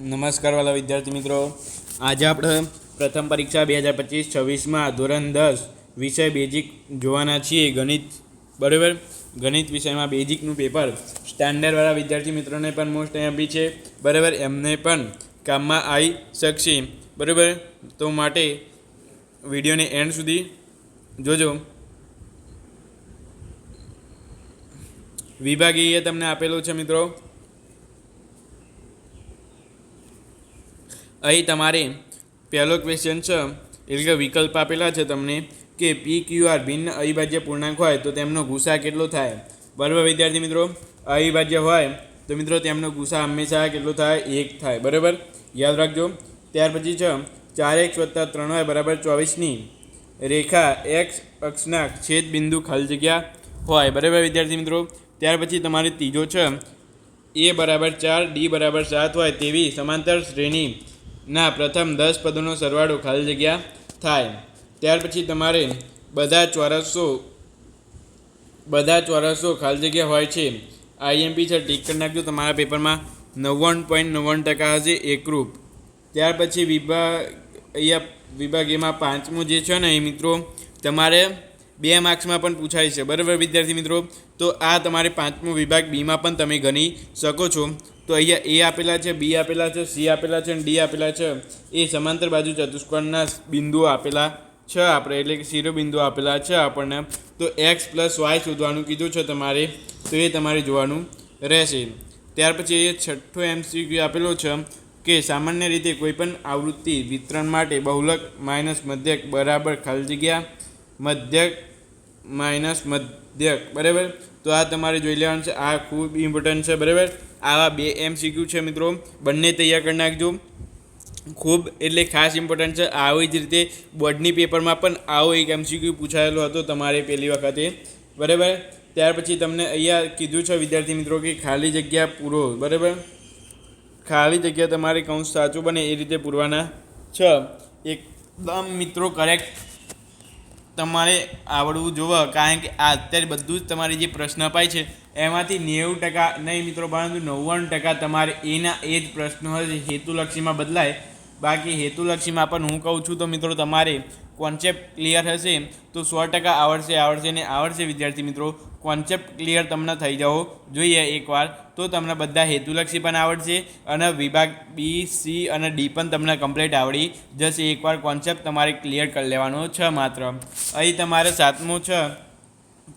નમસ્કાર વાલા વિદ્યાર્થી મિત્રો. આજે આપણે પ્રથમ પરીક્ષા બે હજાર પચીસ છવ્વીસમાં ધોરણ દસ વિષય બેઝિક જોવાના છીએ. ગણિત, બરાબર? ગણિત વિષયમાં બેઝિકનું પેપર સ્ટાન્ડર્ડવાળા વિદ્યાર્થી મિત્રોને પણ મોસ્ટ એમપી છે. બરાબર? એમને પણ કામમાં આવી શકશે. બરાબર? તો માટે વિડીયોને એન્ડ સુધી જોજો. વિભાગીય તમને આપેલું છે મિત્રો. અહીં તમારે પહેલો ક્વેશ્ચન છે, એટલે કે વિકલ્પ આપેલા છે તમને, કે પી ક્યુ આર ભિન્ન અવિભાજ્ય પૂર્ણાંક હોય તો તેમનો ગુસા કેટલો થાય? બરાબર, વિદ્યાર્થી મિત્રો? અવિભાજ્ય હોય તો મિત્રો તેમનો ગુસા હંમેશા કેટલો થાય? એક થાય. બરાબર? યાદ રાખજો. ત્યાર પછી છે, ચાર એક્સ વત્તા ત્રણ હોય બરાબર ચોવીસની રેખા એક્સ અક્ષના છેદ બિંદુ ખાલી જગ્યા હોય. બરાબર, વિદ્યાર્થી મિત્રો? ત્યાર પછી તમારે ત્રીજો છે એ બરાબર ચાર ડી બરાબર સાત હોય તેવી સમાંતર શ્રેણી ના, પ્રથમ દસ પદોનો સરવાળો ખાલી જગ્યા થાય. ત્યાર પછી તમારે બધા ચોરસો બધા ચોરસો ખાલી જગ્યા હોય છે. આઈએમપી છે ટીક કરી નાખજો. તમારા પેપરમાં નવ્વાણું પોઈન્ટ નવ્વાણું ટકા હશે એકરૂપ. ત્યાર પછી વિભાગ અહીંયા વિભાગ એમાં પાંચમું જે છે ને એ મિત્રો, તમારે બે માર્ક્સમાં પણ પૂછાય છે. બરાબર, વિદ્યાર્થી મિત્રો? તો આ તમારે પાંચમો વિભાગ બીમાં પણ તમે ગણી શકો છો. તો અહીંયા એ આપેલા છે, બી આપેલા છે, સી આપેલા છે અને ડી આપેલા છે. એ સમાંતર બાજુ ચતુષ્કોણના બિંદુઓ આપેલા છે આપણે, એટલે કે શિરોબિંદુ આપેલા છે આપણને. તો એક્સ પ્લસ વાય શોધવાનું કીધું છે તમારે, તો એ તમારે જોવાનું રહેશે. ત્યાર પછી એ છઠ્ઠો એમસીક્યુ આપેલો છે કે સામાન્ય રીતે કોઈપણ આવૃત્તિ વિતરણ માટે બહુલક માઇનસ મધ્યક બરાબર ખાલી જગ્યા મધ્યક માઇનસ મધ્યક, બરાબર? તો આ તમારે જોઈ લેવાનું છે, આ ખૂબ ઇમ્પોર્ટન્ટ છે, બરાબર? આવા બે એમસીક્યુ છે મિત્રો. બંને તૈયાર કરી નાખજો. ખૂબ એટલે ખાસ ઇમ્પોર્ટન્ટ છે, આવી જ રીતે બોર્ડની પેપરમાં પણ આવો એક એમસીક્યુ પૂછાયેલો હતો તમારે પહેલી વખતે. બરાબર? ત્યાર પછી તમને અહીંયા કીધું છે વિદ્યાર્થી મિત્રો કે ખાલી જગ્યા પૂરો. બરાબર? ખાલી જગ્યા તમારે કૌંસ સાચું બને એ રીતે પૂરવાના. છે. એકદમ મિત્રો કરેક્ટ તમારે આવડવું જોવે. કારણ કે આ અત્યારે બધું જ તમારે જે પ્રશ્ન અપાય છે એમાંથી નેવું ટકા નહીં મિત્રો, પરંતુ નવ્વાણું ટકા તમારે એના એ જ પ્રશ્નો હશે, હેતુલક્ષીમાં બદલાય. બાકી હેતુલક્ષીમાં પણ હું કહું છું તો મિત્રો, તમારે કોન્સેપ્ટ ક્લિયર હશે તો સો ટકા આવડશે આવડશે ને આવડશે વિદ્યાર્થી મિત્રો. કોન્સેપ્ટ ક્લિયર તમને થઈ જવો જોઈએ એકવાર તો તમને બધા હેતુલક્ષી પણ આવડશે અને વિભાગ બી, સી અને ડી પણ તમને કમ્પ્લીટ આવડી જશે. એકવાર કોન્સેપ્ટ તમારે ક્લિયર કરી લેવાનો છે માત્ર. અહીં તમારે સાતમું છે.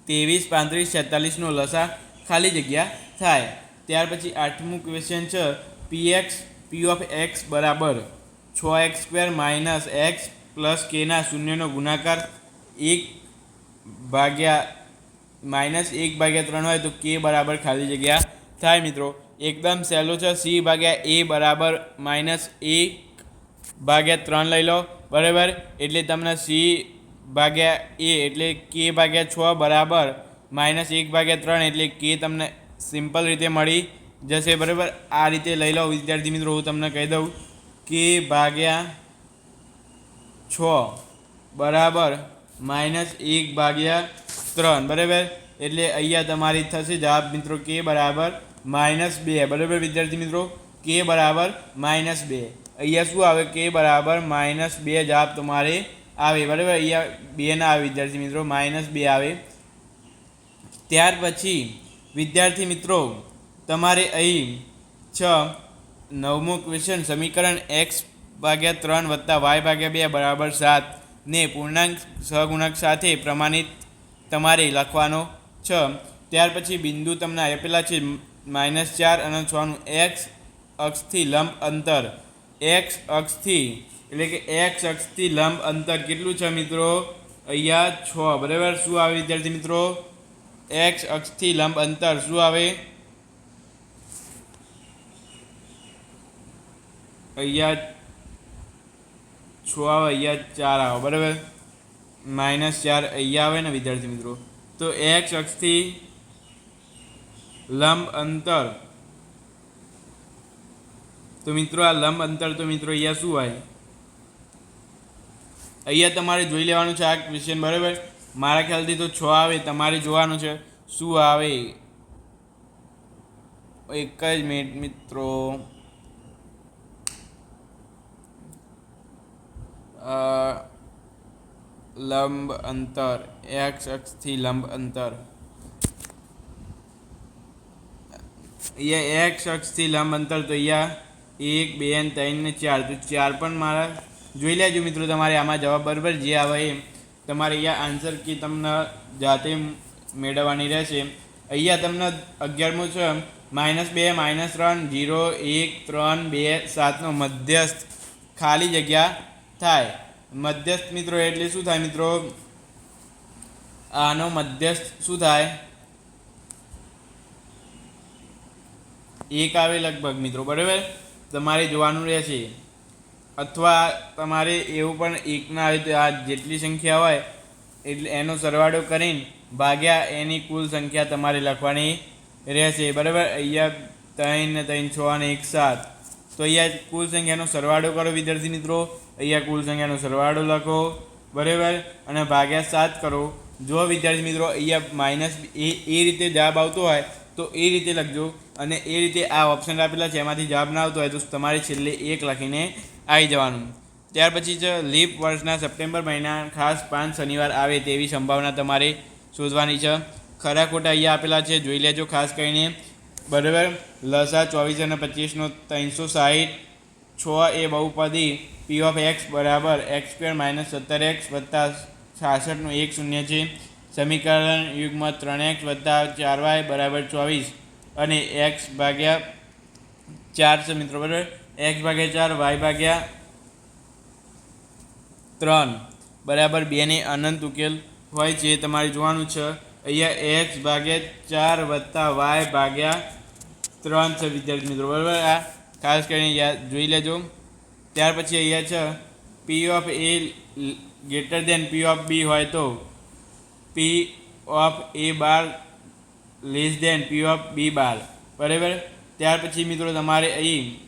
ત્રેવીસ પાંત્રીસ છેતાલીસનો લસા ખાલી જગ્યા થાય. ત્યાર પછી આઠમું ક્વેશ્ચન છે P X P of X બરાબર. છ X square minus X plus કેના શૂન્યનો ગુણાકાર એક ભાગ્યા માઇનસ એક ભાગ્યા ત્રણ હોય તો કે બરાબર ખાલી જગ્યા થાય મિત્રો. એકદમ સહેલું છે સી ભાગ્યા એ બરાબર માઇનસ એક ભાગ્યા ત્રણ લઈ લો, બરાબર? એટલે તમને સી ભાગ્યા એ એટલે કે ભાગ્યા છ બરાબર. માઇનસ એક ભાગ્યા ત્રણ એટલે કે તમને સિમ્પલ રીતે મળી જશે, બરાબર? આ રીતે લઈ લો, વિદ્યાર્થી મિત્રો, હું તમને કહી દઉં કે ભાગ્યા છ બરાબર માઇનસ એક ભાગ્યા ત્રણ, બરાબર? એટલે અહીંયા તમારી થશે જવાબ મિત્રો કે બરાબર માઇનસ બે, બરાબર વિદ્યાર્થી મિત્રો? કે બરાબર માઇનસ બે. અહીંયા શું આવે? કે બરાબર માઇનસ બે જવાબ તમારે આવે, બરાબર? અહીંયા બે ના આવે વિદ્યાર્થી મિત્રો, માઇનસ બે આવે. ત્યાર પછી, વિદ્યાર્થી મિત્રો, તમારે અહીં છ નવમું ક્વેશ્ચન સમીકરણ એક્સ ભાગ્યા ત્રણ વત્તા વાય ભાગ્યા બે બરાબર સાત ને પૂર્ણાંક સહગુણક સાથે પ્રમાણિત તમારે લખવાનો છ. ત્યાર પછી બિંદુ તમને આપેલા છે માઇનસ ચાર અને છનું એક્સ અક્ષથી લંબ અંતર. એક્સ અક્ષથી, એટલે કે એક્સ અક્ષથી લંબ અંતર કેટલું છે મિત્રો? અહીંયા છ. બરાબર? શું આવે વિદ્યાર્થી મિત્રો? એક્સ અક્ષથી લંબ અંતર શું આવે? અહીંયા છ આવે, અહીંયા ચાર આવે, બરાબર? માઇનસ ચાર અહીંયા આવે ને, વિદ્યાર્થી મિત્રો? તો એક્સ અક્ષથી લંબ અંતર તો મિત્રો આ લંબ અંતર તો મિત્રો અહીંયા શું હોય? અહીંયા તમારે જોઈ લેવાનું છે આ ક્વેશ્ચન બરાબર? મારા ખ્યાલથી તો છ આવે, તમારે જોવાનું છે. શું આવે? એક જ મિનિટ, મિત્રો. લંબ અંતર એક્સ અક્ષથી લંબ અંતર. અહીંયા એક્સ અક્ષથી લંબ અંતર તો અહીંયા એક, બે ત્રણ ને ચાર, તો ચાર પણ મારા જોઈ લેજો મિત્રો તમારે આમાં જવાબ બરાબર જે આવે એમ. તમારે અહીંયા આન્સર કી તમને જાતે મેળવવાની રહેશે. અહીંયા તમને અગિયારમું છે માઇનસ બે માઇનસ ત્રણ જીરો એક, ત્રણ, બે, સાતનો મધ્યસ્થ ખાલી જગ્યા થાય. મધ્યસ્થ મિત્રો એટલે શું થાય મિત્રો? આનો મધ્યસ્થ શું થાય? એક આવે લગભગ મિત્રો, બરાબર? તમારે જોવાનું રહેશે. અથવા તમારે એવું પણ એકના આવે તો આ જેટલી સંખ્યા હોય, એટલે એનો સરવાળો કરીને ભાગ્યા એની કુલ સંખ્યા તમારે લખવાની રહેશે. બરાબર? અહીંયા ત્રણ ને ત્રણ છ અને એક સાત. તો અહીંયા કુલ સંખ્યાનો સરવાળો કરો વિદ્યાર્થી મિત્રો. અહીંયા કુલ સંખ્યાનો સરવાળો લખો. બરાબર? અને ભાગ્યા સાત કરો. જો વિદ્યાર્થી મિત્રો, અહીંયા માઇનસ એ એ રીતે જવાબ આવતો હોય તો એ રીતે લખજો. અને એ રીતે આ ઓપ્શન આપેલા છે, એમાંથી જવાબ ના આવતો હોય તો તમારે છેલ્લે એક લખીને આવી જવાનું. ત્યાર પછી જ લીપ વર્ષના સપ્ટેમ્બર મહિના, ખાસ પાંચ શનિવાર આવે તેવી સંભાવના તમારે શોધવાની છે. ખરા ખોટા અહીંયા આપેલા છે. જોઈ લેજો, ખાસ કરીને બરાબર લસા ચોવીસ અને પચીસનો ત્રણસો સાહીઠ, છ એ બહુપદી પી ઓફ એક્સ બરાબર એક્સ સ્ક્વેર માઇનસ સત્તર એક્સ વત્તા છાસઠનું એક શૂન્ય છે. સમીકરણ યુગમાં ત્રણ એક્સ વત્તા ચાર વાય બરાબર ચોવીસ અને એક્સ ભાગ્યા ચાર છે મિત્રો, બરાબર? એક્સ ભાગ્યા ચાર, વાય ભાગ્યા ત્રણ. બરાબર, બેને અનંત ઉકેલ હોય છે તમારે જોવાનું છે. અહીંયા એક્સ ભાગ્યા ચાર વત્તા વાય ભાગ્યા ત્રણ છે, વિદ્યાર્થી મિત્રો. બરાબર, આ ખાસ કરીને જોઈ લેજો. ત્યાર પછી અહીંયા છે P of A greater than P of B હોય તો P of A bar less than P of B bar. બરાબર? ત્યાર પછી મિત્રો તમારે અહીં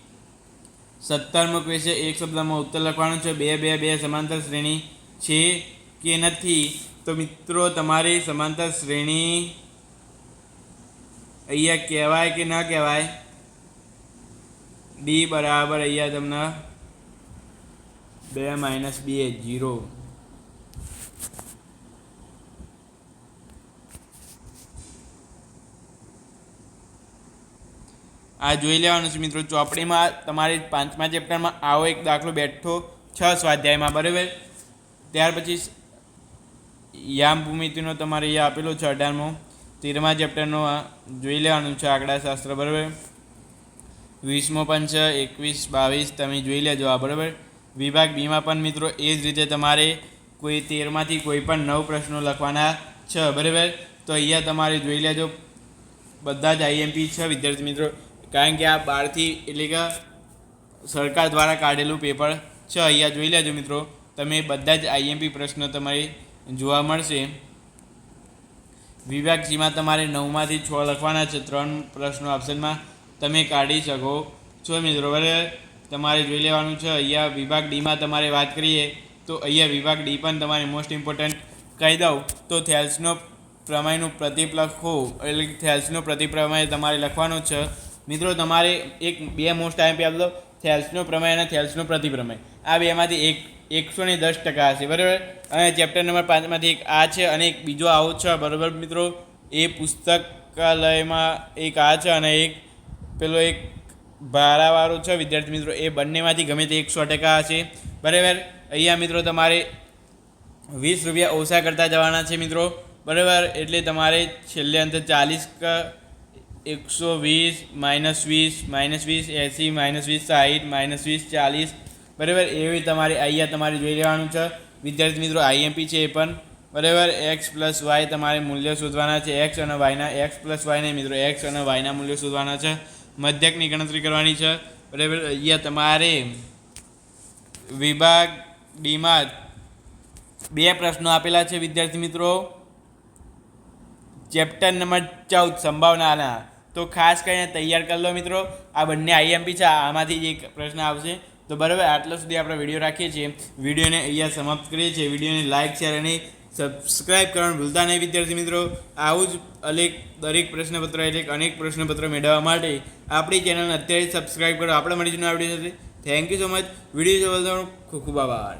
સત્તરમો ક્વેશ્ચન એક શબ્દમાં ઉત્તર લખવાનો છે, બે બે બે સમાંતર શ્રેણી છે કે નથી? તો મિત્રો, તમારી સમાંતર શ્રેણી અહીંયા કહેવાય કે ન કહેવાય? ડી બરાબર અહીંયા તમને બે માઇનસ બે, જીરો. આ જોઈ લેવાનું છે મિત્રો. ચોપડીમાં તમારે પાંચમા ચેપ્ટરમાં આવો એક દાખલો બેઠો છ સ્વાધ્યાયમાં, બરાબર? ત્યાર પછી યામ ભૂમિતિનો તમારે અહીંયા આપેલો છે અઢારમો. તેરમા ચેપ્ટરનો જોઈ લેવાનું છે આંકડાશાસ્ત્ર, બરાબર? વીસમો પણ છે એકવીસ, બાવીસ, તમે જોઈ લેજો આ, બરાબર? વિભાગ બીમાં પણ મિત્રો એ જ રીતે તમારે કોઈ તેરમાંથી કોઈ પણ નવ પ્રશ્નો લખવાના છે, બરાબર? તો અહીંયા તમારે જોઈ લેજો. બધા જ આઈએમપી છે, વિદ્યાર્થી મિત્રો. કારણ કે આ બહારથી એટલે કે સરકાર દ્વારા કાઢેલું પેપર છે, અહીંયા જોઈ લેજો મિત્રો. તમે બધા જ આઈએમપી પ્રશ્ન તમારે જોવા મળશે. વિભાગ સીમાં તમારે નવમાંથી છ લખવાના છે, ત્રણ પ્રશ્નો ઓપ્શનમાં તમે કાઢી શકો છો મિત્રો. બરાબર તમારે જોઈ લેવાનું છે, અહીંયા વિભાગ ડીમાં તમારે વાત કરીએ, તો અહીંયા વિભાગ ડી પણ તમારે મોસ્ટ ઇમ્પોર્ટન્ટ કહી દઉં. તો થેલ્સનો પ્રમેયનું પ્રતિપ લખો. એટલે થેલ્સનો પ્રતિપ્રમેય તમારે લખવાનો છે. મિત્રો, તમારે એક, બે મોસ્ટ આઈએમપી આપી દો થેલ્સનો પ્રમેય અને થેલ્સનો પ્રતિપ્રમેય. આ બેમાંથી એક, એકસો ને દસ ટકા હશે, બરાબર? અને ચેપ્ટર નંબર પાંચમાંથી એક આ છે અને એક બીજો આવો છે, બરાબર મિત્રો? એ પુસ્તકાલયમાં એક આ છે અને એક, પેલો એક ભાડાવાળો છે. વિદ્યાર્થી મિત્રો, એ બંનેમાંથી ગમે તે એકસો ટકા હશે, બરાબર? અહીંયા મિત્રો, તમારે વીસ રૂપિયા ઓછા કરતા જવાના છે મિત્રો, બરાબર? એટલે તમારે છેલ્લે અંતે ચાલીસ એકસો વીસ, માઇનસ વીસ માઇનસ વીસ, એંસી, માઇનસ વીસ સાઠ માઇનસ વીસ, ચાલીસ. બરાબર? એવી તમારે, અહીંયા તમારે જોઈ લેવાનું છે. વિદ્યાર્થી મિત્રો આઈએમપી છે એ પણ. બરાબર? એક્સ પ્લસ વાય તમારે મૂલ્ય શોધવાના છે. એક્સ અને વાયના એક્સ પ્લસ વાયને મિત્રો, એક્સ અને વાયના મૂલ્યો શોધવાના છે. મધ્યકની ગણતરી કરવાની છે. બરાબર? અહીંયા તમારે વિભાગ ડીમાં બે પ્રશ્નો આપેલા છે વિદ્યાર્થી મિત્રો. ચેપ્ટર નંબર ચૌદ, સંભાવનાના. તો ખાસ કરીને તૈયાર કરી લો મિત્રો. આ બંને આઈએમપી છે આમાંથી એક પ્રશ્ન આવશે. તો બરાબર, આટલા સુધી આપણે વીડિયો રાખીએ છીએ. વિડીયોને અહીંયા સમાપ્ત કરીએ છીએ. વિડીયોને લાઇક શેર અને સબસ્ક્રાઇબ કરવાનું ભૂલતા નહીં વિદ્યાર્થી મિત્રો. આવું જ અનેક દરેક પ્રશ્નપત્ર એટલે અનેક પ્રશ્નપત્ર મેળવવા માટે આપણી ચેનલને અત્યારે જ સબસ્ક્રાઇબ કરો. આપણે મળીશું આ video thank you so much video જોવા ખૂબ ખૂબ આભાર.